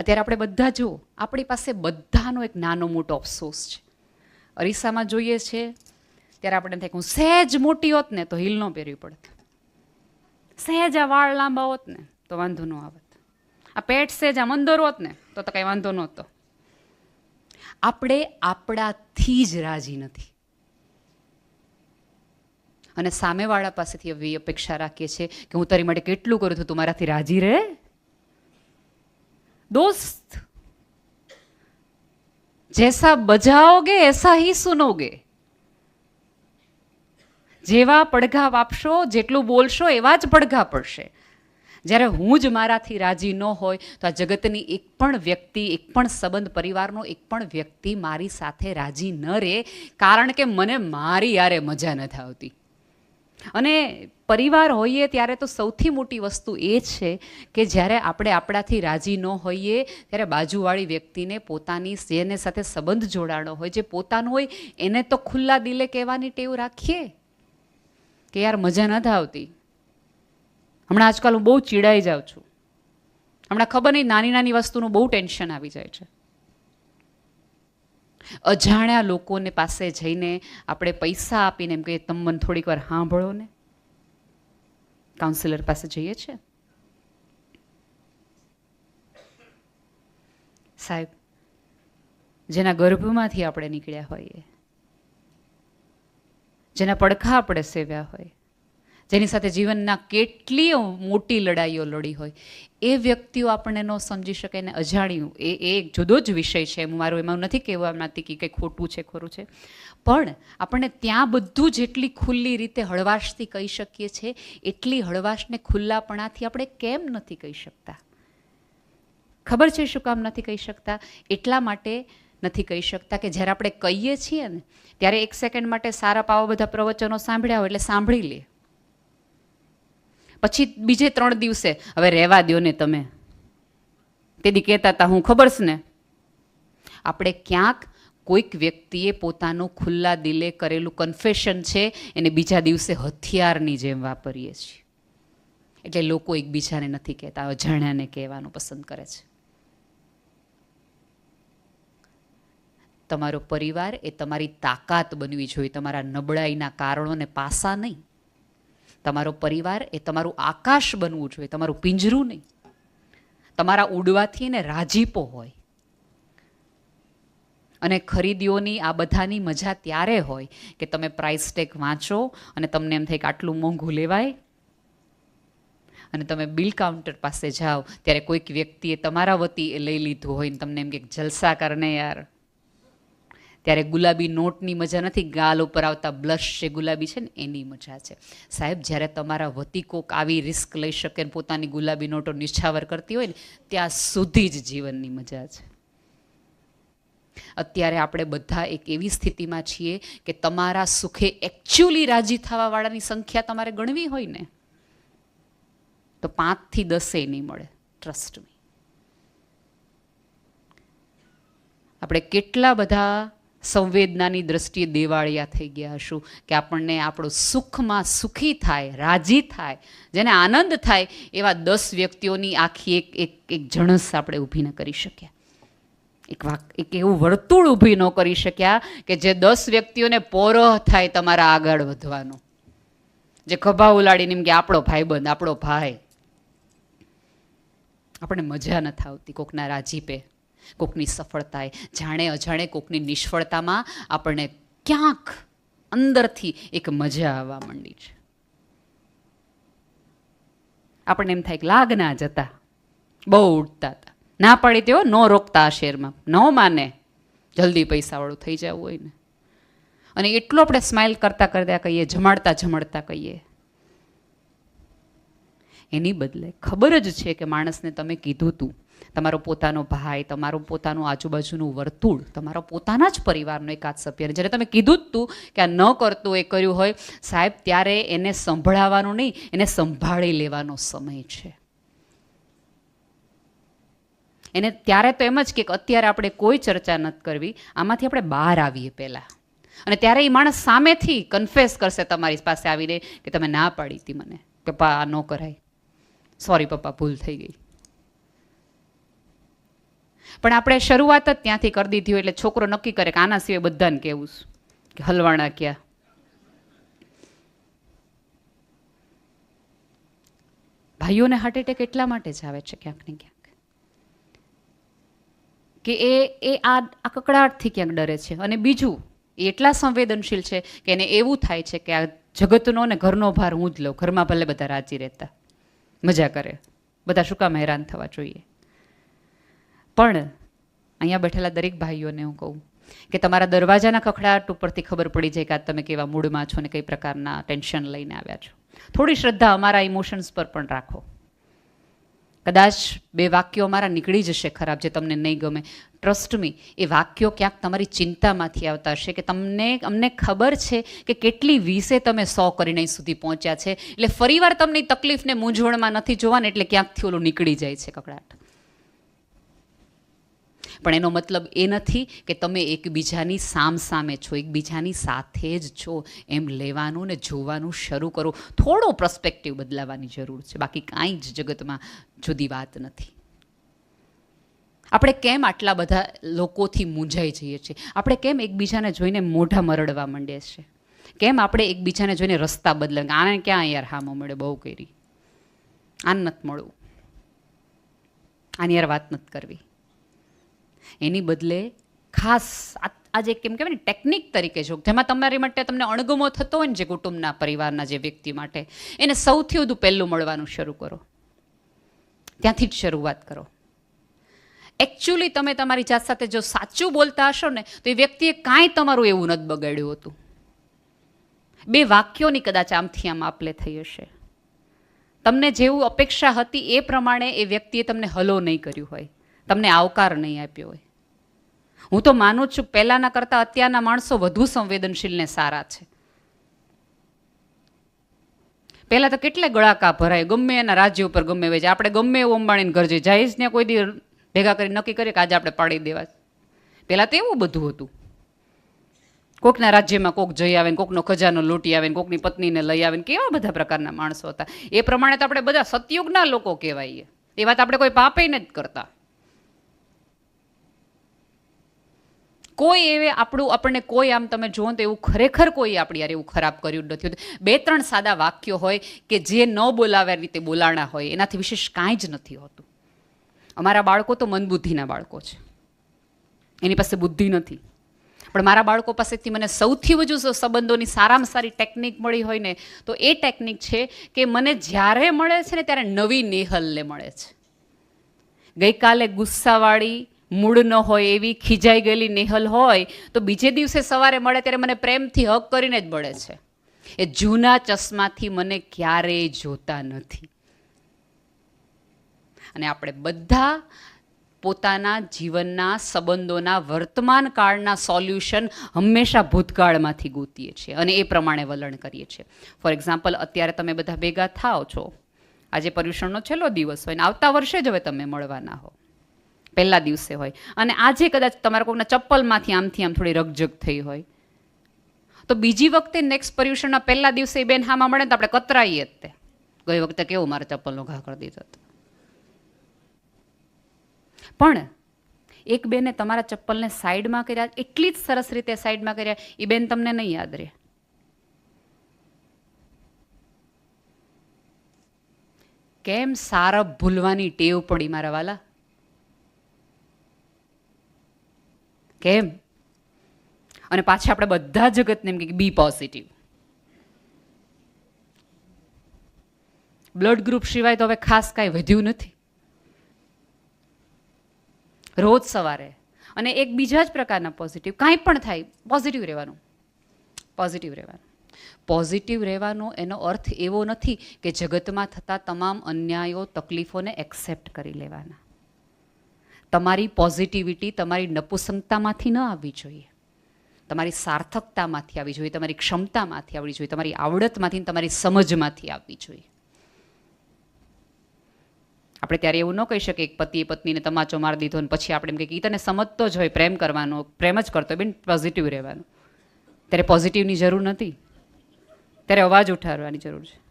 અત્યારે આપણે બધા જુઓ આપણી પાસે બધાનો એક નાનો મોટો અફસોસ છે. અરીસામાં જોઈએ છે, ત્યારે આપણે થાય હું સહેજ મોટી હોત ને તો હિલ ન પહેરવી પડત. સહેજ આ વાળ લાંબા હોત ને તો વાંધો ન આવત. આ પેટ સહેજ આમ અંદર હોત ને તો તો કંઈ વાંધો નહોતો. આપણે આપણાથી જ રાજી નથી. અને સામેવાળા પાસેથી એવી અપેક્ષા રાખીએ છીએ કે હું તારી માટે કેટલું કરું છું તું મારાથી રાજી રહે? दोस्त जैसा बजाओगे ऐसा ही सुनोगे જેવા પડઘા વાપશો જેટલું બોલશો એવા જ પડઘા પડશે જ્યારે હું જ મારાથી રાજી ન હોય તો આ જગતની એક પણ વ્યક્તિ એક પણ સંબંધ પરિવારનો એક પણ વ્યક્તિ મારી સાથે રાજી ન રહે કારણ કે મને મારી યારે મજા નથી આવતી અને પરિવાર હોઈએ ત્યારે તો સૌથી મોટી વસ્તુ એ છે કે જ્યારે આપણે આપણાથી રાજી ન હોઈએ, ત્યારે બાજુવાળી વ્યક્તિને પોતાની જેને સાથે સંબંધ જોડાણો હોય. જે પોતાનું હોય, એને તો ખુલ્લા દિલે કહેવાની ટેવ રાખીએ. કે યાર મજા નથી આવતી હમણાં આજકાલ હું બહુ ચીડાઈ જાઉં છું. હમણાં ખબર નહીં નાની નાની વસ્તુનું બહુ ટેન્શન આવી જાય છે. અજાણ્યા લોકોને પાસે જઈને આપણે પૈસા આપીને એમ કહીએ, તમે મને થોડીક વાર સાંભળો ને. કાઉન્સિલર પાસે જઈએ છીએ. સાહેબ, જેના ગર્ભમાંથી આપણે નીકળ્યા હોઈએ, જેના પડખા આપણે સેવ્યા હોય જેની સાથે જીવનના કેટલીય મોટી લડાઈઓ લડી હોય. એ વ્યક્તિઓ આપણને ન સમજી શકે ને અજાણ્યું. એ એક જુદો જ વિષય છે. હું મારું એમાં નથી કહેવા માંગતી કે કંઈ ખોટું છે, ખોરું છે. પણ આપણને ત્યાં બધું જેટલી ખુલ્લી રીતે હળવાશથી કહી શકીએ છીએ, એટલી હળવાશને ખુલ્લાપણાથી આપણે કેમ નથી કહી શકતા? ખબર છે શું કામ નથી કહી શકતા? એટલા માટે નથી કહી શકતા કે જ્યારે આપણે કહીએ છીએ ને, ત્યારે એક સેકન્ડ માટે સારા પાવા બધા પ્રવચનો સાંભળ્યા હોય એટલે સાંભળી લે. પછી બીજે ત્રણ દિવસે, હવે રહેવા દો ને તમે. તેથી કહેતા હતા, હું ખબર છે ને, આપણે ક્યાંક કોઈક વ્યક્તિએ પોતાનું ખુલ્લા દિલે કરેલું કન્ફેશન છે, એને બીજા દિવસે હથિયારની જેમ વાપરીએ છીએ. એટલે લોકો એકબીજાને નથી કહેતા, અજાણ્યાને કહેવાનું પસંદ કરે છે. તમારો પરિવાર એ તમારી તાકાત બનવી જોઈએ, તમારા નબળાઈના કારણોને પાસા નહીં. તમારો પરિવાર એ તમારું આકાશ બનવું જોઈએ, તમારું પિંજરું નહીં. તમારા ઉડવાથી એને રાજીપો હોય. અને ખરીદીઓની આ બધાની મજા ત્યારે હોય કે તમે પ્રાઇસ ટેગ વાંચો અને તમને એમ થાય કે આટલું મોંઘું લેવાય. અને તમે બિલ કાઉન્ટર પાસે જાઓ, ત્યારે કોઈક વ્યક્તિએ તમારા વતી લઈ લીધું હોય ને તમને એમ કે જલસા કરને યાર. ત્યારે ગુલાબી નોટની મજા નથી, ગાલ ઉપર આવતા બ્લશ છે ગુલાબી છે ને, એની મજા છે. સાહેબ, જ્યારે તમારા વતી કોક આવી રિસ્ક લઈ શકે ને પોતાની ગુલાબી નોટો નિછાવર કરતી હોય ને, ત્યાં સુધી જ જીવનની મજા છે. અત્યારે આપણે બધા એક એવી સ્થિતિમાં છીએ કે તમારા સુખે એકચ્યુઅલી રાજી થવાવાળાની સંખ્યા તમારે ગણવી હોય ને, તો પાંચથી દસે નહીં મળે ટ્રસ્ટ મી આપણે કેટલા બધા સંવેદનાની દ્રષ્ટિએ દેવાળિયા થઈ ગયા હશું કે આપણને આપણો સુખમાં સુખી થાય, રાજી થાય, જેને આનંદ થાય, એવા દસ વ્યક્તિઓની આખી એક એક એક જણસ આપણે ઊભી ન કરી શક્યા. એક વાક, એક એવું વર્તુળ ઊભી ન કરી શક્યા કે જે દસ વ્યક્તિઓને પોરહ થાય તમારા આગળ વધવાનો. જે ખભા ઉલાડીને એમ કે આપણો ભાઈબંધ, આપણો ભાઈ. આપણે મજા નથી આવતી કોકના રાજીપે. કોકની સફળતાએ. જાણે અજાણે કોકની નિષ્ફળતામાં આપણને ક્યાંક અંદરથી એક મજા આવવા માંડી છે. આપણને એમ થાય કે લાગના જતા. બહુ ઉડતા હતા. ના પાડી તેઓ, ન રોકતા આ શેરમાં. ન માને. જલ્દી પૈસાવાળું થઈ જવું હોય ને. અને એટલું આપણે સ્માઇલ કરતા કરતા કહીએ, જમાડતા જમાડતા કહીએ. એની બદલે ખબર જ છે કે માણસને તમે કીધું તું તમારો પોતાનો ભાઈ, તમારું પોતાનું આજુબાજુનું વર્તુળ, તમારા પોતાના જ પરિવારનો એકાદ સભ્યને જ્યારે તમે કીધું જ તું કે આ ન કરતું એ કર્યું હોય, સાહેબ ત્યારે એને સંભળાવવાનો નહીં, એને સંભાળી લેવાનો સમય છે. એને ત્યારે તો એમ જ કે અત્યારે આપણે કોઈ ચર્ચા નથી કરવી, આમાંથી આપણે બહાર આવીએ પહેલાં. અને ત્યારે એ માણસ સામેથી કન્ફેસ કરશે તમારી પાસે આવીને કે તમે ના પાડી હતી મને. કે પપ્પા, આ ન કરાય. સોરી પપ્પા, ભૂલ થઈ ગઈ. પણ આપણે શરૂઆત જ ત્યાંથી કરી દીધી હોય એટલે છોકરો નક્કી કરે કે આના સિવાય બધાને કહેવું કે હલવાણા ક્યાં? ભાઈઓને હાર્ટ એટેક એટલા માટે જ આવે છે ક્યાંક ને ક્યાંક. કે એ એ આ આ કકડાટથી ક્યાંક ડરે છે. અને બીજું, એ એટલા સંવેદનશીલ છે કે એને એવું થાય છે કે આ જગતનો ને ઘરનો ભાર હું જ લઉં. ઘરમાં ભલે બધા રાજી રહેતા. મજા કરે. બધા શું કામ હેરાન થવા જોઈએ? પણ અહીંયા બેઠેલા દરેક ભાઈઓને હું કહું કે તમારા દરવાજાના ખખડાટ ઉપરથી ખબર પડી જાય કે આ તમે કેવા મૂડમાં છો ને કઈ પ્રકારના ટેન્શન લઈને આવ્યા છો. થોડી શ્રદ્ધા અમારા ઇમોશન્સ પર પણ રાખો. કદાચ બે વાક્યો અમારા નીકળી જશે ખરાબ જે તમને નહીં ગમે. ટ્રસ્ટ મી એ વાક્યો ક્યાંક તમારી ચિંતામાંથી આવતા હશે કે તમને, અમને ખબર છે કે કેટલી વીસે તમે સો કરીને સુધી પહોંચ્યા છે. એટલે ફરીવાર તમને તકલીફને મૂંઝવણમાં નથી જોવાને એટલે ક્યાંકથી ઓલું નીકળી જાય છે કકડાટ પણ એનો મતલબ એ નથી કે તમે એકબીજાની સામ સામે છો, એકબીજાની સાથે જ છો. એમ લેવાનું ને જોવાનું શરૂ કરો. થોડો પ્રસ્પેક્ટિવ બદલાવાની જરૂર છે. બાકી કાંઈ જ જગતમાં જુદી વાત નથી. આપણે કેમ આટલા બધા લોકોથી મૂંઝાઈ જઈએ છીએ? આપણે કેમ એકબીજાને જોઈને મોઢા મરડવા માંડીએ છીએ કેમ આપણે એકબીજાને જોઈને રસ્તા બદલે આને ક્યાં યાર હા મળે? બહુ કરી. આને નથી મળવું. આની યાર વાત નથી કરવી. એની બદલે ખાસ આજે કેમ કહેવાય ને ટેકનિક તરીકે જો, જેમાં તમારી માટે તમને અણગમો થતો હોય ને જે કુટુંબના પરિવારના જે વ્યક્તિ માટે, એને સૌથી વધુ પહેલું મળવાનું શરૂ કરો. ત્યાંથી જ શરૂઆત કરો. એકચ્યુઅલી તમે તમારી જાત સાથે જો સાચું બોલતા હશો ને, તો એ વ્યક્તિએ કાંઈ તમારું એવું નથી બગાડ્યું હતું. બે વાક્યોની કદાચ આમથી આમ આપલે થઈ હશે. તમને જેવું અપેક્ષા હતી એ પ્રમાણે એ વ્યક્તિએ તમને હલો નહીં કર્યું હોય. તમને આવકાર નહીં આપ્યો હોય. હું તો માનું છું પહેલાંના કરતાં અત્યારના માણસો વધુ સંવેદનશીલ ને સારા છે. પહેલાં તો કેટલે ગળાકા ભરાય, ગમે એના રાજ્ય ઉપર ગમે છે આપણે ગમે એવું અંબાણીને ઘર જઈએ જાહેજને કોઈ દી ભેગા કરી નક્કી કરીએ કે આજે આપણે પાડી દેવા પહેલાં તો એવું બધું હતું. કોકના રાજ્યમાં કોક જઈ આવે ને કોકનો ખજાનો લૂંટી આવે ને કોકની પત્નીને લઈ આવે ને કેવા બધા પ્રકારના માણસો હતા. એ પ્રમાણે તો આપણે બધા સતયુગના લોકો કહેવાઈએ. એ વાત આપણે કોઈ પાપે નથી કરતા. કોઈ એવે આપણું, આપણને કોઈ આમ તમે જુઓ તો એવું ખરેખર કોઈ આપણી યાર એવું ખરાબ કર્યું નથી હોતું. બે, ત્રણ સાદા વાક્યો હોય કે જે ન બોલાવ્યા રીતે બોલાણા હોય, એનાથી વિશેષ કાંઈ જ નથી હોતું. અમારા બાળકો તો મનબુદ્ધિના બાળકો છે. એની પાસે બુદ્ધિ નથી. પણ મારા બાળકો પાસેથી મને સૌથી વધુ સંબંધોની સારામાં સારી ટેકનિક મળી હોય ને, તો એ ટેકનિક છે કે મને જ્યારે મળે છે ને, ત્યારે નવી નેહલને મળે છે. ગઈકાલે ગુસ્સાવાળી મૂડ ન હોય એવી ખીજાઈ ગયેલી નેહલ હોય, તો બીજે દિવસે સવારે મળે ત્યારે મને પ્રેમથી હક કરીને જ મળે છે. એ જૂના ચશ્માથી મને ક્યારેય જોતા નથી. અને આપણે બધા પોતાના જીવનના સંબંધોના વર્તમાન કાળના સોલ્યુશન હંમેશા ભૂતકાળમાંથી ગોતીએ છીએ અને એ પ્રમાણે વલણ કરીએ છીએ. ફોર એક્ઝામ્પલ અત્યારે તમે બધા ભેગા થાઓ છો. આજે પર્યુષણનો છેલ્લો દિવસ હોય ને આવતા વર્ષે જ હવે તમે મળવાના હો. પહેલા દિવસે હોય. અને આજે કદાચ તમારા કોઈના ચપ્પલમાંથી આમથી આમ થોડી રગજગ થઈ હોય. તો બીજી વખતે નેક્સ્ટ પર્યુષણના પહેલા દિવસે એ બેન હામાં મળે તો આપણે કતરાઈએ જ તે. ગઈ વખતે કેવો મારે ચપ્પલનો ઘા કરી દીધો હતો. પણ એક બેને તમારા ચપ્પલને સાઈડમાં કર્યા, એટલી જ સરસ રીતે સાઈડમાં કર્યા, એ બેન તમને નહીં યાદ રહે. કેમ સારપ ભૂલવાની ટેવ પડી મારા વાલા? કેમ અને પાછા આપણે બધા જગતને એમ કે બી પોઝિટિવ બ્લડ ગ્રુપ સિવાય તો હવે ખાસ કાંઈ વધ્યું નથી. રોજ સવારે અને એક બીજા જ પ્રકારના પોઝિટિવ કાંઈ પણ થાય પોઝિટિવ રહેવાનું. પોઝિટિવ રહેવાનું. પોઝિટિવ રહેવાનો એનો અર્થ એવો નથી કે જગતમાં થતા તમામ અન્યાયો, તકલીફોને એક્સેપ્ટ કરી લેવાના. તમારી પોઝિટિવિટી તમારી નપુસંગતામાંથી ન આવવી જોઈએ. તમારી સાર્થકતામાંથી આવવી જોઈએ, તમારી ક્ષમતામાંથી આવવી જોઈએ, તમારી આવડતમાંથી તમારી સમજમાંથી આવવી જોઈએ. આપણે ત્યારે એવું ન કહી શકીએ કે પતિએ પત્નીને તમાચો મારી દીધો ને પછી આપણે એમ કહીએ તને સમજતો જ હોય, પ્રેમ કરવાનો, પ્રેમ જ કરતો બેન પોઝિટિવ રહેવાનું. ત્યારે પોઝિટિવની જરૂર નથી. ત્યારે અવાજ ઉઠારવાની જરૂર છે.